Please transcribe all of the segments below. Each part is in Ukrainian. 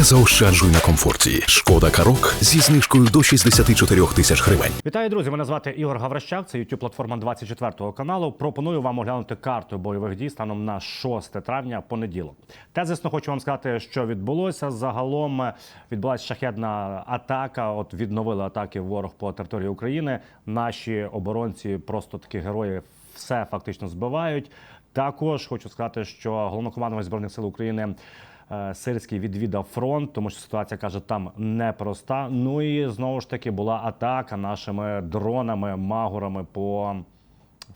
Не заощаджуй на комфорті. Шкода Карок зі знижкою до 64 тисяч гривень. Вітаю, друзі! Мене звати Ігор Гаврищак. Це youtube платформа 24 каналу. Пропоную вам оглянути карту бойових дій станом на 6 травня, понеділок. Тезисно хочу вам сказати, що відбулося. Загалом е, відбулася шахедна атака. От відновили атаки ворог по території України. Наші оборонці просто такі герої все фактично збивають. Також хочу сказати, що головнокомандувач збройних сил України. Е, Сирський відвідав фронт, тому що ситуація каже там непроста. Ну і знову ж таки була атака нашими дронами, магурами по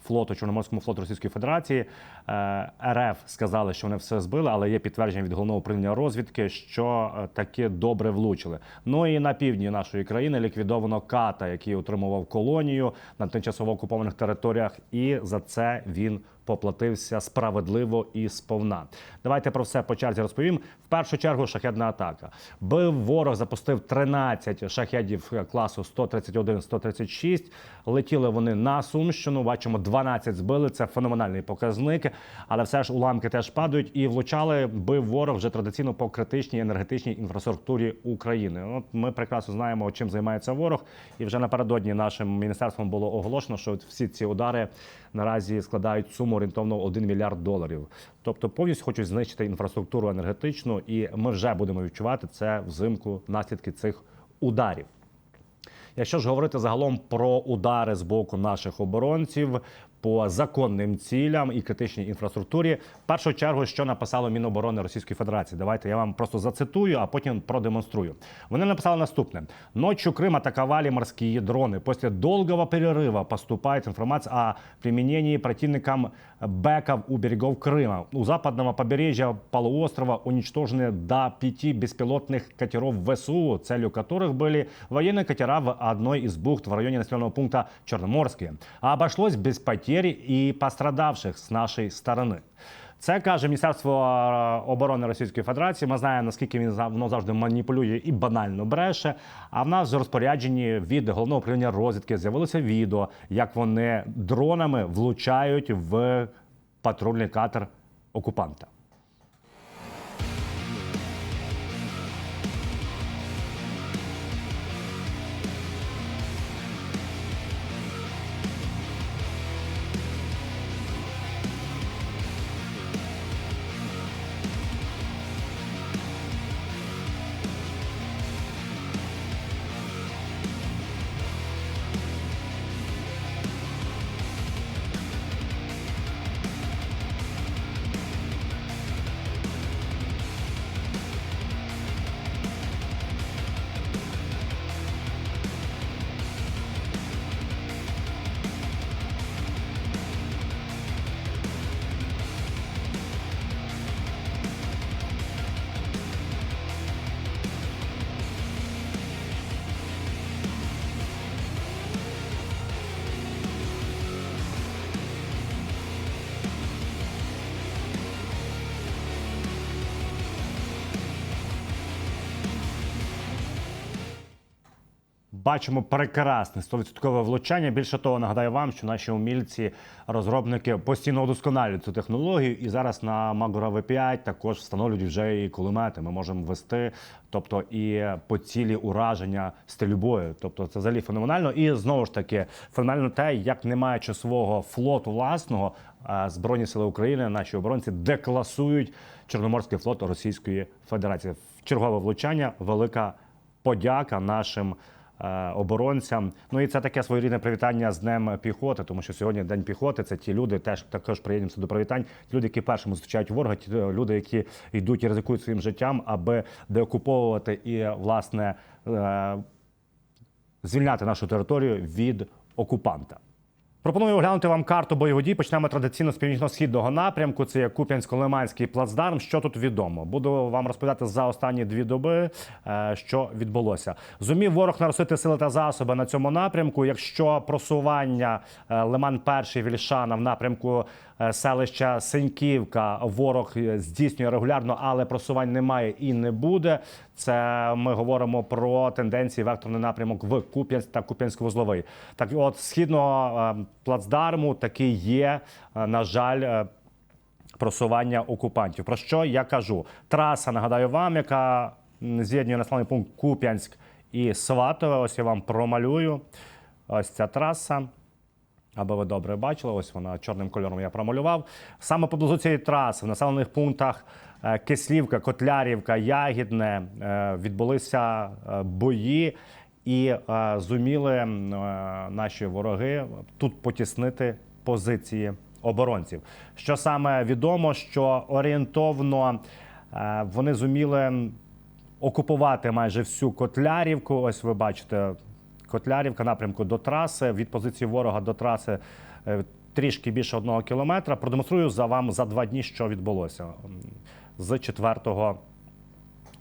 флоту Чорноморському флоту Російської Федерації. Е, РФ сказали, що вони все збили, але є підтвердження від головного управління розвідки, що е, таки добре влучили. Ну і на півдні нашої країни ліквідовано ката, який отримував колонію на тимчасово окупованих територіях, і за це він поплатився справедливо і сповна. Давайте про все по черзі розповім. В першу чергу шахедна атака. Бив ворог, запустив 13 шахедів класу 131-136. Летіли вони на Сумщину. Бачимо, 12 збили. Це феноменальний показник. Але все ж уламки теж падають і влучали. Бив ворог вже традиційно по критичній енергетичній інфраструктурі України. От ми прекрасно знаємо, чим займається ворог. І вже напередодні нашим міністерством було оголошено, що всі ці удари наразі складають суму орієнтовно 1 мільярд доларів. Тобто повністю хочуть знищити інфраструктуру енергетичну, і ми вже будемо відчувати це взимку наслідки цих ударів. Якщо ж говорити загалом про удари з боку наших оборонців по законним цілям і критичній інфраструктурі, в першу чергу, що написало Міноборони Російської Федерації, давайте я вам просто зацитую, а потім продемонструю. Вони написали наступне: ночью Крым атаковали морские дроны. После долгого перерыва поступает информация о применении противникам бэков у берегов Крыма. У западного побережья полуострова уничтожены до пяти беспилотных катеров ВСУ, целью которых были военные катера в одной из бухт в районе населенного пункта Черноморские. А обошлось без потерь и пострадавших з нашої сторони. Це каже Міністерство е, оборони Російської Федерації. Ми знаємо, наскільки він воно завжди маніпулює і банально бреше. А в нас в розпорядженні від головного управління розвідки з'явилося відео, як вони дронами влучають в патрульний катер окупанта. Бачимо прекрасне 100% влучання. Більше того, нагадаю вам, що наші умільці, розробники постійно удосконалюють цю технологію. І зараз на Magura V5 також встановлюють вже і кулемети. Ми можемо вести, тобто і по цілі ураження стрільбою. Тобто це взагалі феноменально. І знову ж таки, феноменально те, як не маючи свого флоту власного, Збройні сили України, наші оборонці декласують Чорноморський флот Російської Федерації. Чергове влучання, велика подяка нашим оборонцям. Ну і це таке своєрідне привітання з Днем піхоти, тому що сьогодні День піхоти. Це ті люди, теж також приєднуємося до привітань. Ті люди, які першими зустрічають ворога, ті люди, які йдуть і ризикують своїм життям, аби деокуповувати і власне е, звільняти нашу територію від окупанта. Пропоную оглянути вам карту бойових дій. Почнемо традиційно з північно-східного напрямку. Це є Куп'янсько-Лиманський плацдарм. Що тут відомо? Буду вам розповідати за останні дві доби, е, що відбулося. Зумів ворог наростити сили та засоби на цьому напрямку. Якщо просування е, Лиман перший Вільшана в напрямку селища Синьківка ворог е, здійснює регулярно, але просувань немає і не буде. Це ми говоримо про тенденції векторний напрямок в Куп'янськ та Куп'янськ-Вузловий. Так, от східного е, плацдарму таки є, е, на жаль. е, Просування окупантів. Про що я кажу? Траса, нагадаю вам, яка з'єднує населений пункт Куп'янськ і Сватове. Ось я вам промалюю. Ось ця траса. Аби ви добре бачили, ось вона чорним кольором я промалював. Саме поблизу цієї траси в населених пунктах е, Кислівка, Котлярівка, Ягідне е, відбулися е, бої, і зуміли наші вороги тут потіснити позиції оборонців. Що саме відомо, що орієнтовно вони зуміли окупувати майже всю Котлярівку. Ось ви бачите Котлярівка напрямку до траси. Від позиції ворога до траси е, трішки більше одного кілометра. Продемонструю за вам за два дні, що відбулося з 4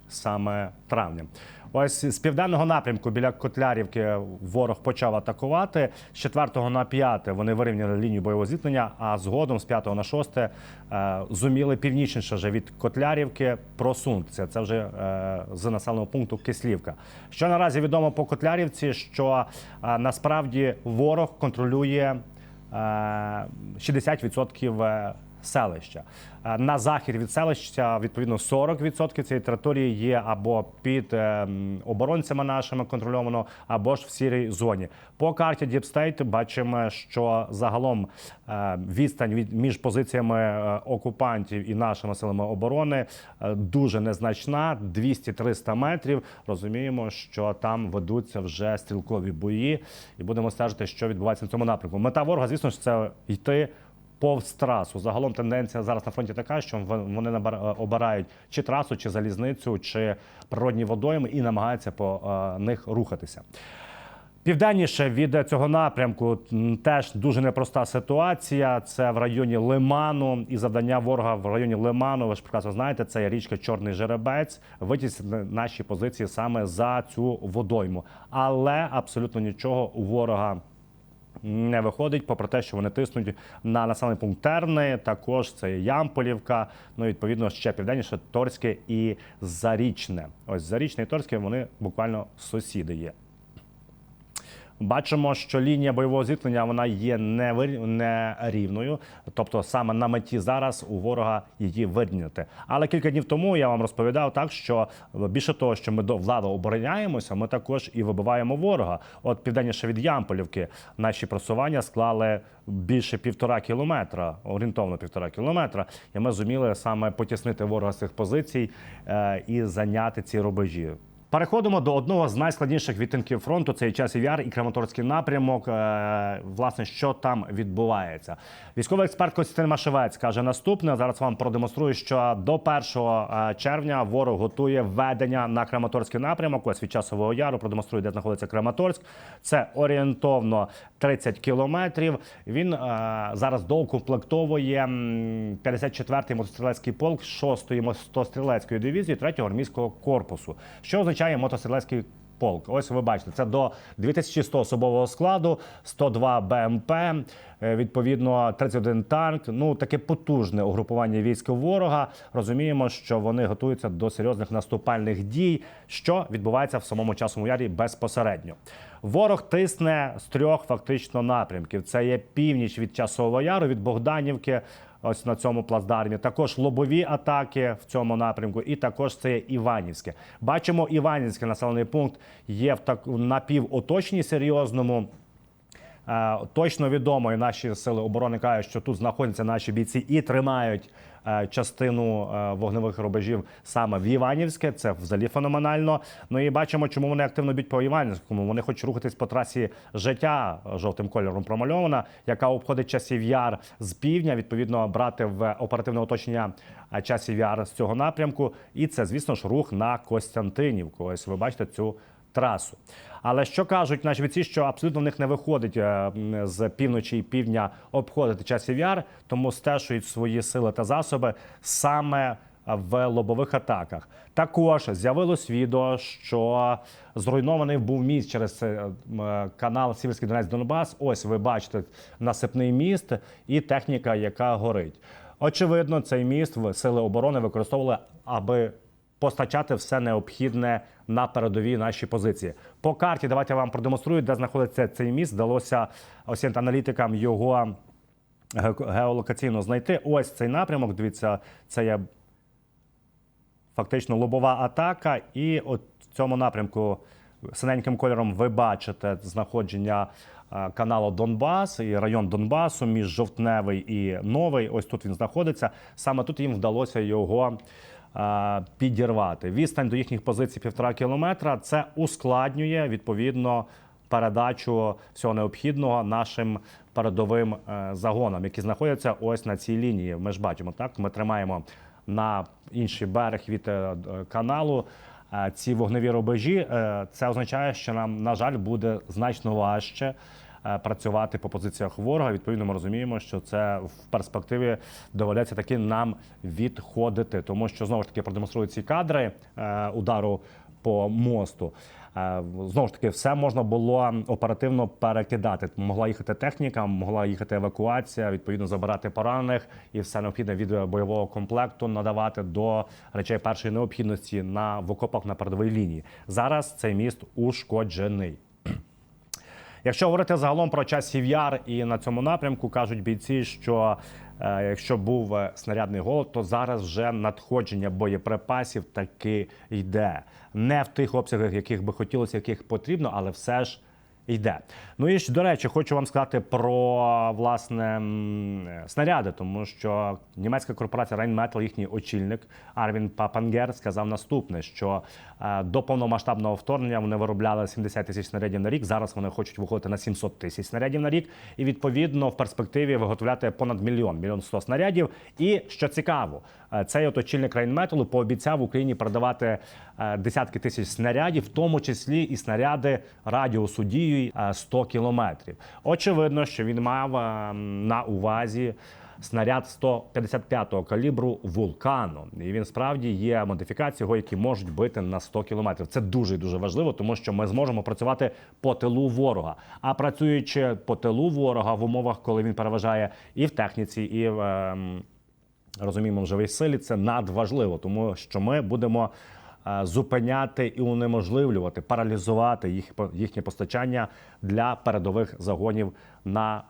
саме травня. Ось з південного напрямку біля Котлярівки ворог почав атакувати. З 4 на 5 вони вирівняли лінію бойового зіткнення, а згодом з 5 на 6 е, зуміли північніше вже від Котлярівки просунутися. Це вже е, з населеного пункту Кислівка. Що наразі відомо по Котлярівці, що е, насправді ворог контролює е, 60% селища. Е, На захід від селища відповідно 40% цієї території є або під е, оборонцями нашими контрольовано, або ж в сірій зоні. По карті State бачимо, що загалом е, відстань від між позиціями е, окупантів і нашими силами оборони дуже незначна 200-300 метрів. Розуміємо, що там ведуться вже стрілкові бої, і будемо стежити, що відбувається на цьому напрямку. Мета ворога, звісно ж, це йти повз трасу. Загалом тенденція зараз на фронті така, що вон- вони е, обирають чи трасу, чи залізницю, чи природні водойми і намагаються по е, них рухатися. Південніше від цього напрямку теж дуже непроста ситуація. Це в районі Лиману і завдання ворога в районі Лиману. Ви ж прекрасно знаєте, це річка Чорний Жеребець. Витіснити наші позиції саме за цю водойму, але абсолютно нічого у ворога не виходить, попри те, що вони тиснуть на населений пункт Терни. Також це Ямполівка. Ну відповідно ще південніше Торське і Зарічне. Ось Зарічне і Торське вони буквально сусіди є. Бачимо, що лінія бойового зіткнення вона є нерівною, тобто саме на меті зараз у ворога її вирівняти. Але кілька днів тому я вам розповідав так, що більше того, що ми до влади обороняємося, ми також і вибиваємо ворога. От південніше від Ямполівки наші просування склали більше півтора кілометра, орієнтовно півтора кілометра, і ми зуміли саме потіснити ворога з цих позицій е, і зайняти ці рубежі. Переходимо до одного з найскладніших відтинків фронту. Це і часів яр і Краматорський напрямок. Е, Власне, що там відбувається? Військовий експерт Костянтин Машевець каже наступне. Зараз вам продемонструю, що до 1 е, червня ворог готує введення на Краматорський напрямок. Ось від часового яру продемонструю, де знаходиться Краматорськ. Це орієнтовно 30 кілометрів. Він е, зараз доукомплектовує м, 54-й мотострілецький полк 6-ї мотострілецької дивізії 3-го армійського корпусу. Що означає мотострілецький полк? Ось ви бачите, це до 2100 особового складу, 102 БМП, е, відповідно 31 танк. Ну таке потужне угрупування військ ворога. Розуміємо, що вони готуються до серйозних наступальних дій, що відбувається в самому часовому ярі безпосередньо. Ворог тисне з трьох фактично напрямків: це є північ від часового яру, від Богданівки. Ось на цьому плацдармі також лобові атаки в цьому напрямку, і також це Іванівське. Бачимо, Іванівський населений пункт є в так напівоточній серйозному. Е, Точно відомо, і наші сили оборони кажуть, що тут знаходяться наші бійці і тримають частину е, вогневих рубежів саме в Іванівське. Це взагалі феноменально. Ну і бачимо, чому вони активно б'ють по Іванівському. Вони хочуть рухатись по трасі життя е, жовтим кольором промальована, яка обходить часів яр з півдня. Відповідно, брати в оперативне оточення е, часів яр з цього напрямку. І це, звісно ж, рух на Костянтинівку. Ось ви бачите цю трасу. Але що кажуть наші бійці, що абсолютно в них не виходить е, з півночі і півдня обходити часів яр, тому стежують свої сили та засоби саме в лобових атаках. Також з'явилось відео, що зруйнований був міст через е, е, канал Сіверський Донець Донбас. Ось ви бачите насипний міст і техніка, яка горить. Очевидно, цей міст в сили оборони використовували, аби постачати все необхідне на передові наші позиції. По карті давайте я вам продемонструю, де знаходиться цей міст. Вдалося ось аналітикам його геолокаційно знайти. Ось цей напрямок. Дивіться, це є фактично лобова атака. І от в цьому напрямку синеньким кольором ви бачите знаходження е, каналу Донбас і район Донбасу між Жовтневий і Новий. Ось тут він знаходиться. Саме тут їм вдалося його е, підірвати. Відстань до їхніх позицій півтора кілометра. Це ускладнює відповідно передачу всього необхідного нашим передовим е, загонам, які знаходяться ось на цій лінії. Ми ж бачимо, так ми тримаємо на інший берег від е, каналу. е, Ці вогневі рубежі Е, це означає, що нам, на жаль, буде значно важче е, працювати по позиціях ворога. Відповідно, ми розуміємо, що це в перспективі доведеться таки нам відходити, тому що знову ж таки продемонструють ці кадри е, удару по мосту. Е, Знову ж таки, все можна було оперативно перекидати. Могла їхати техніка, могла їхати евакуація, відповідно забирати поранених і все необхідне від бойового комплекту надавати до речей першої необхідності на в окопах на передовій лінії. Зараз цей міст ушкоджений. Якщо говорити загалом про часів яр і на цьому напрямку, кажуть бійці, що е, якщо був е, снарядний голод, то зараз вже надходження боєприпасів таки йде. Не в тих обсягах, яких би хотілося, яких потрібно, але все ж йде. Ну і до речі, хочу вам сказати про власне снаряди, тому що німецька корпорація Rheinmetall, їхній очільник Арвін Папангер сказав наступне: що е, до повномасштабного вторгнення вони виробляли 70 тисяч снарядів на рік. Зараз вони хочуть виходити на 700 тисяч снарядів на рік, і відповідно в перспективі виготовляти понад мільйон, мільйон сто снарядів. І що цікаво, е, цей от очільник Rheinmetall пообіцяв Україні продавати е, десятки тисяч снарядів, в тому числі і снаряди радіусу дії е, 100 кілометрів. Очевидно, що він мав е, на увазі. Снаряд 155-го калібру вулкану, і він справді є модифікацією, його, які можуть бити на 100 кілометрів. Це дуже дуже важливо, тому що ми зможемо працювати по тилу ворога. А працюючи по тилу ворога в умовах, коли він переважає і в техніці, і в ем, розуміємо в живій силі, це надважливо, тому що ми будемо е, зупиняти і унеможливлювати, паралізувати їх їхнє постачання для передових загонів на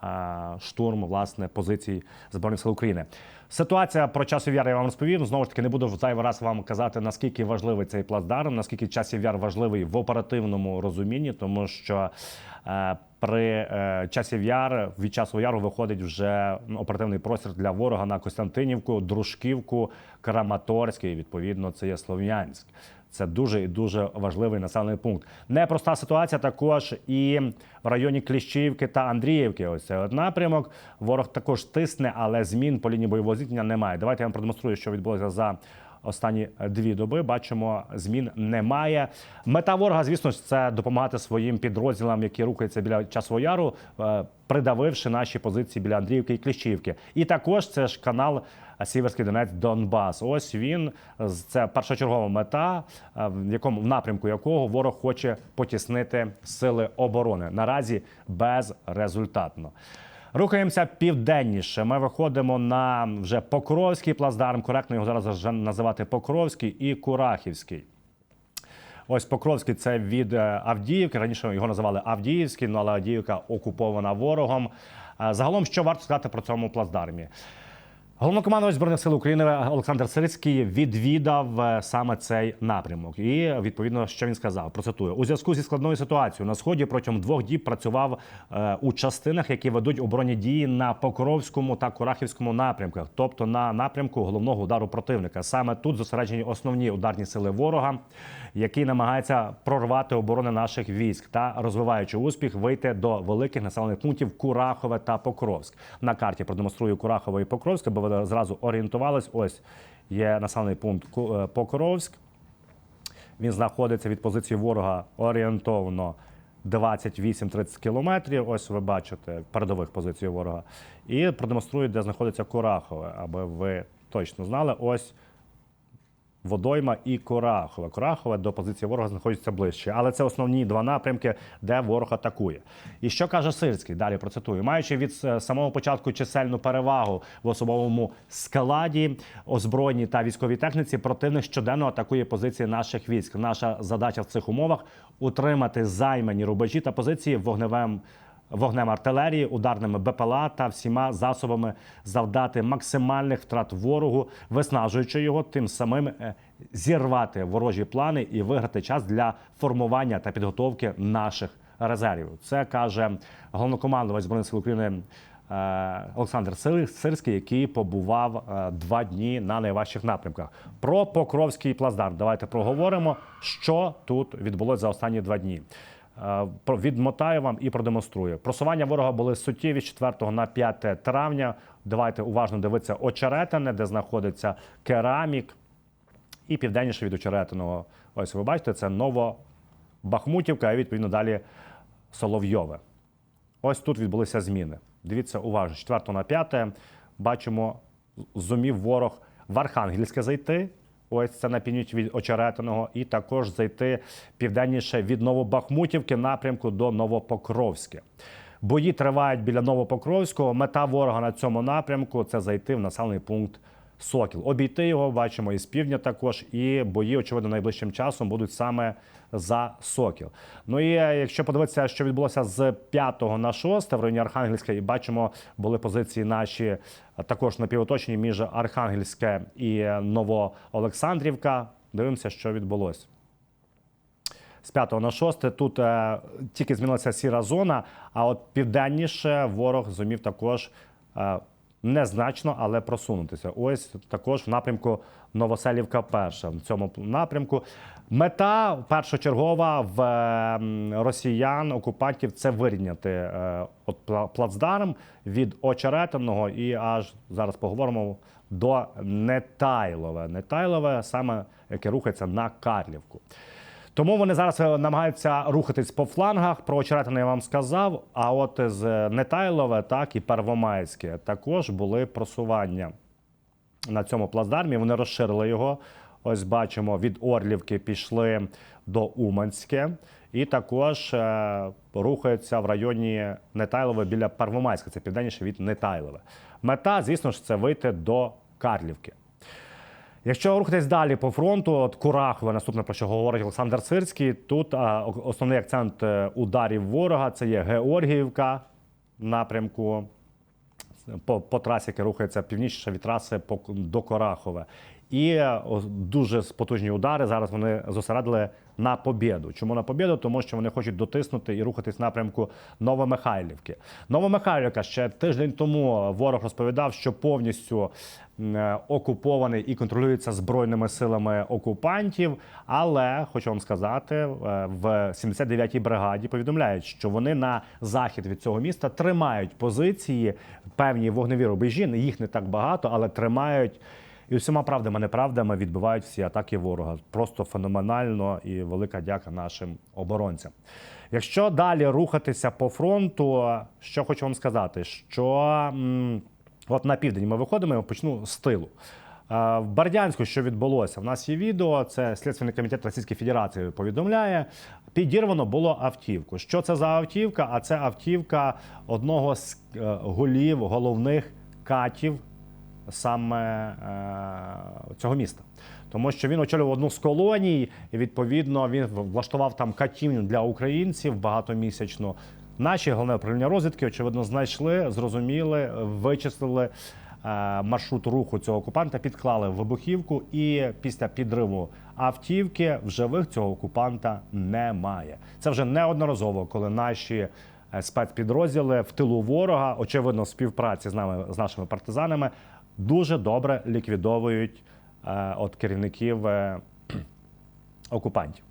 е, штурм власне позицій збройних сил України. Ситуація про часів яр я вам розповів. Знову ж таки, не буду в зайвий раз вам казати наскільки важливий цей плацдарм, наскільки часів яр важливий в оперативному розумінні, тому що е, при е, часів яр від часу яру виходить вже оперативний простір для ворога на Костянтинівку, Дружківку, Краматорськ і відповідно це є Слов'янськ. Це дуже і дуже важливий населений пункт. Непроста ситуація також і в районі Кліщівки та Андріївки. Ось цей напрямок. Ворог також тисне, але змін по лінії бойового зіткнення немає. Давайте я вам продемонструю, що відбулося за останні дві доби. Бачимо, змін немає. Мета ворога, звісно це допомагати своїм підрозділам, які рухаються біля часового яру, е, придавивши наші позиції біля Андріївки і Кліщівки. І також це ж канал Сіверський Донець Донбас. Ось він це першочергова мета, е, в якому в напрямку якого ворог хоче потіснити сили оборони. Наразі безрезультатно. Рухаємося південніше. Ми виходимо на вже Покровський плацдарм. Коректно його зараз вже називати Покровський і Курахівський. Ось Покровський це від е, Авдіївки. Раніше його називали Авдіївський, ну але Авдіївка окупована ворогом. Е, Загалом, що варто сказати про цьому плацдармі? Головнокомандувач збройних сил України Олександр Сирицький відвідав е, саме цей напрямок. І відповідно, що він сказав, процитую у зв'язку зі складною ситуацією на сході протягом двох діб працював е, у частинах, які ведуть оборонні дії на Покровському та Курахівському напрямках, тобто на напрямку головного удару противника. Саме тут зосереджені основні ударні сили ворога, який намагається прорвати оборони наших військ та розвиваючи успіх, вийти до великих населених пунктів Курахове та Покровськ. На карті продемонструю Курахове і Покровськ, аби ви зразу орієнтувались. Ось є населений пункт е, Покровськ. Він знаходиться від позиції ворога орієнтовно 28-30 кілометрів. Ось ви бачите передових позицій ворога. І продемонструю, де знаходиться Курахове, аби ви точно знали. Ось Водойма і Корахове. Корахове до позиції ворога знаходиться ближче, але це основні два напрямки, де ворог атакує. І що каже Сирський? Далі процитую, маючи від е, самого початку чисельну перевагу в особовому складі, озброєній та військовій техніці, противник щоденно атакує позиції наших військ. Наша задача в цих умовах утримати займані рубежі та позиції вогневим вогнем артилерії, ударними БПЛА та всіма засобами завдати максимальних втрат ворогу, виснажуючи його, тим самим е, зірвати ворожі плани і виграти час для формування та підготовки наших резервів. Це каже головнокомандувач збройних сил України. е, Олександр Сир- Сирський, який побував е, два дні на найважчих напрямках. Про Покровський плацдарм. Давайте проговоримо, що тут відбулося за останні два дні. Е, Відмотаю вам і продемонструю. Просування ворога були суттєві з 4 на 5 травня. Давайте уважно дивитися очеретине, де знаходиться керамік, і південніше від очеретиного. Ось ви бачите, це Новобахмутівка, і відповідно далі Соловйове. Ось тут відбулися зміни. Дивіться уважно, з 4 на 5 бачимо, зумів ворог в Архангельське зайти. Ось це на північ від Очеретиного, і також зайти південніше від Новобахмутівки напрямку до Новопокровське. Бої тривають біля Новопокровського. Мета ворога на цьому напрямку це зайти в населений пункт Сокіл. Обійти його бачимо і з півдня також. І бої, очевидно, найближчим часом будуть саме за Сокіл. Ну і е, якщо подивитися, що відбулося з 5 на 6 в районі Архангельська, і бачимо, були позиції наші е, також напівоточені між Архангельське і е, Новоолександрівка. Дивимося, що відбулося. З 5 на 6 тут е, тільки змінилася сіра зона, а от південніше ворог зумів також е, незначно, але просунутися. Ось також в напрямку Новоселівка перша. В цьому напрямку мета першочергова в е, росіян, окупантів це вирівняти е, от плацдарм від Очеретиного і аж зараз поговоримо до Нетайлове. Нетайлове саме яке рухається на Карлівку. Тому вони зараз е, намагаються рухатись по флангах. Про очеретини я вам сказав. А от з Нетайлове, так і Первомайське також були просування на цьому плацдармі. Вони розширили його. Ось бачимо, від Орлівки пішли до Уманське, і також е, рухаються в районі Нетайлове біля Первомайська. Це південніше від Нетайлове. Мета, звісно ж, це вийти до Карлівки. Якщо рухатись далі по фронту, от Курахове, наступне про що говорить Олександр Сирський, тут а, основний акцент е, ударів ворога це є Георгіївка напрямку по, по трасі, яка рухається північніше від траси по, до Корахове. І дуже потужні удари зараз вони зосередили на побєду. Чому на побєду? Тому що вони хочуть дотиснути і рухатись в напрямку Новомихайлівки. Новомихайлівка ще тиждень тому ворог розповідав, що повністю е, окупований і контролюється збройними силами окупантів. Але хочу вам сказати, е, в 79-й бригаді повідомляють, що вони на захід від цього міста тримають позиції певні вогневі рубежі. Їх не так багато, але тримають. І всіма правдами, неправдами відбивають всі атаки ворога. Просто феноменально і велика дяка нашим оборонцям. Якщо далі рухатися по фронту, що хочу вам сказати, що от на південь ми виходимо, я почну з тилу. Е, В Бердянську, що відбулося, в нас є відео. Це Слідственний комітет Російської Федерації повідомляє. Підірвано було автівку. Що це за автівка? А це автівка одного з е, голів головних катів саме е, цього міста. Тому що він очолював одну з колоній, і відповідно він влаштував там катівню для українців багатомісячну. Наші головне управління розвідки, очевидно, знайшли, зрозуміли, вичислили е, маршрут руху цього окупанта, підклали вибухівку, і після підриву автівки в живих цього окупанта немає. Це вже неодноразово, коли наші е, спецпідрозділи в тилу ворога, очевидно, в співпраці з нами з нашими партизанами, дуже добре ліквідовують е, от керівників е, окупантів.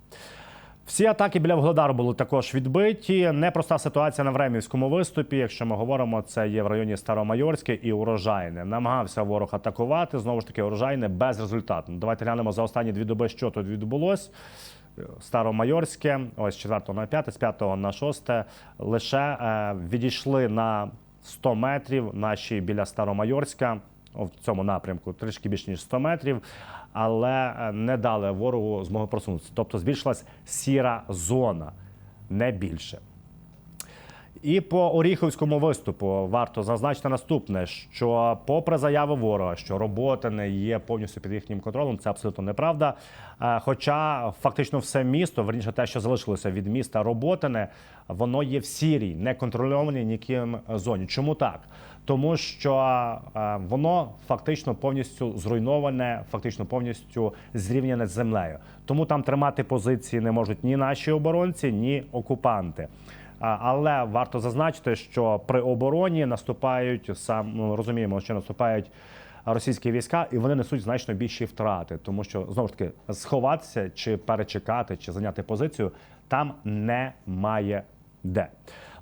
Всі атаки біля Вугледару були також відбиті. Непроста ситуація на Времівському виступі. Якщо ми говоримо, це є в районі Старомайорське і Урожайне. Намагався ворог атакувати. Знову ж таки, урожайне безрезультатно. Давайте глянемо за останні дві доби, що тут відбулось. Старомайорське, ось з 4 на 5, з 5 на 6, лише е, відійшли на 100 метрів наші біля Старомайорська в цьому напрямку, трішки більше ніж 100 метрів, але е, не дали ворогу змоги просунутися. Тобто збільшилась сіра зона, не більше. І по Оріховському виступу варто зазначити наступне: що, попри заяви ворога, що робота не є повністю під їхнім контролем, це абсолютно неправда. Е, Хоча фактично все місто, верніше те, що залишилося від міста Роботине, воно є в сірій, неконтрольованій ніким зоні. Чому так? Тому що е, воно фактично повністю зруйноване, фактично повністю зрівняне з землею. Тому там тримати позиції не можуть ні наші оборонці, ні окупанти. Але варто зазначити, що при обороні наступають сам ну, розуміємо, що наступають російські війська, і вони несуть значно більші втрати, тому що знову ж таки сховатися чи перечекати, чи зайняти позицію там немає де.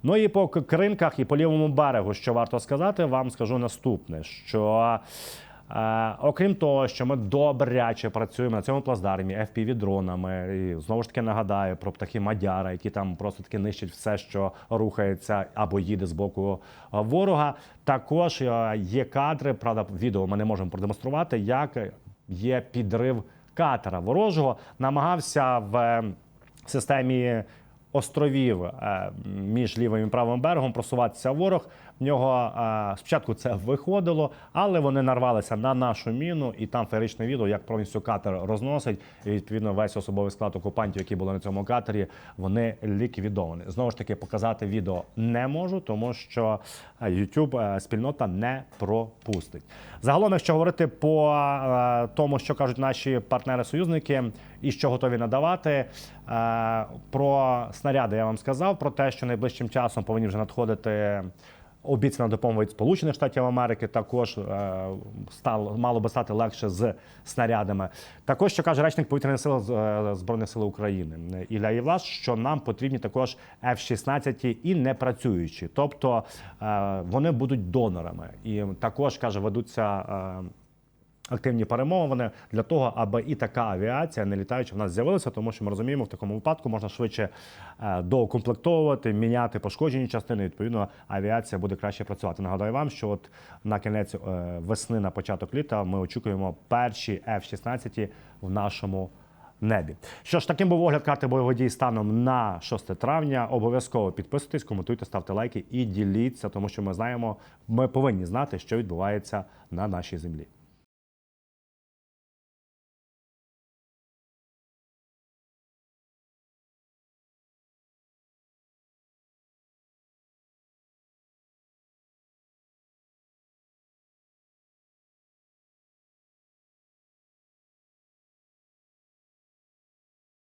Ну і по кринках, і по лівому берегу, що варто сказати, вам скажу наступне: що окрім того, що ми добряче працюємо на цьому плацдармі fpv дронами і знову ж таки нагадаю про птахи Мадяра, які там просто таки нищать все, що рухається або їде з боку е, ворога. Також е, є кадри, правда, відео ми не можемо продемонструвати, як є підрив катера ворожого. Намагався в е, системі островів е, між лівим і правим берегом просуватися ворог. В нього е, спочатку це виходило, але вони нарвалися на нашу міну, і там феєричне відео, як повністю катер розносить. І відповідно весь особовий склад окупантів, які були на цьому катері, вони ліквідовані. Знову ж таки, показати відео не можу, тому що YouTube е, спільнота не пропустить. Загалом, якщо говорити по е, тому, що кажуть наші партнери-союзники, і що готові надавати. Е, Про снаряди я вам сказав, про те, що найближчим часом повинні вже надходити. Обіцяна допомога від Сполучених Штатів Америки також е, стало мало би стати легше з снарядами. Також що каже речник повітряних сил е, збройних сил України Ілля Євлаш, що нам потрібні також F-16 і не працюючі, тобто е, вони будуть донорами, і також каже, ведуться. Активні перемовини для того, аби і така авіація не літаюча в нас з'явилася, тому що ми розуміємо, в такому випадку можна швидше е, доукомплектовувати, міняти пошкоджені частини. Відповідно, авіація буде краще працювати. Нагадаю вам, що от на кінець е, весни, на початок літа, ми очікуємо перші F-16 в нашому. Небі. Що ж, таким був огляд карти бойових дій станом на 6 травня. Обов'язково підписуйтесь, коментуйте, ставте лайки і діліться, тому що ми знаємо, ми повинні знати, що відбувається на нашій землі.